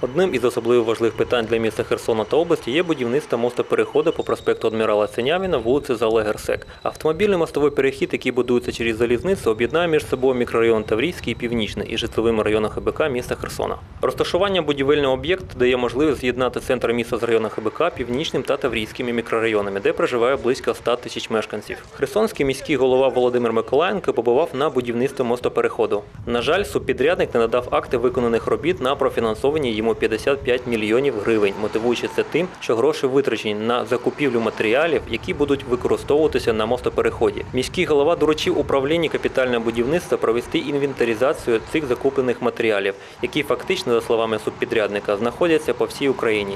Одним із особливо важливих питань для міста Херсона та області є будівництво мостопереходу по проспекту Адмірала Синявіна, вулиці Зала Герсек. Автомобільний мостовий перехід, який будується через залізницю, об'єднає між собою мікрорайон Таврійський і Північний із житловими районами ХБК міста Херсона. Розташування будівельного об'єкту дає можливість з'єднати центр міста з районом ХБК Північним та Таврійськими мікрорайонами, де проживає близько 100 тисяч мешканців. Херсонський міський голова Володимир Миколаєнко побував на будівництві мостопереходу. На жаль, субпідрядник не надав акти виконаних робіт на профінансовані йому 55 мільйонів гривень, мотивуючи це тим, що гроші витрачені на закупівлю матеріалів, які будуть використовуватися на мостопереході. Міський голова доручив управлінні капітального будівництва провести інвентаризацію цих закуплених матеріалів, які фактично, за словами субпідрядника, знаходяться по всій Україні.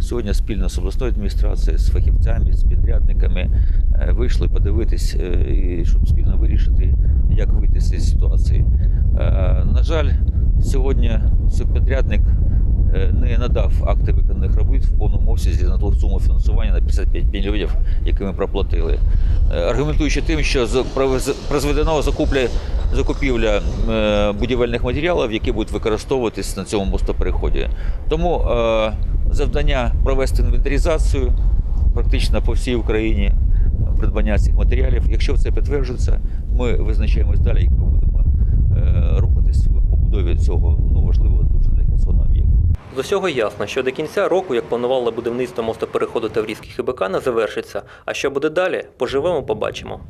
Сьогодні спільно з обласною адміністрацією, з фахівцями, з підрядниками е, вийшли подивитись, е, щоб спільно вирішити, як вийти з цієї ситуації. Е, На жаль, сьогодні субпідрядник е, не надав акти виконаних робіт в повному обсязі на ту суму фінансування на 55 мільйонів, які ми проплатили. Е, Аргументуючи тим, що прозведено закупля, закупівля е, будівельних матеріалів, які будуть використовуватись на цьому мостопереході. Тому завдання провести інвентаризацію практично по всій Україні придбання цих матеріалів. Якщо це підтверджується, ми визначаємось далі, як ми будемо е, в побудові цього ну, важливого дуже для об'єкту. З усього ясно, що до кінця року, як планувало будівництво мостопереходу Таврійський ХБК, не завершиться. А що буде далі, поживемо, побачимо.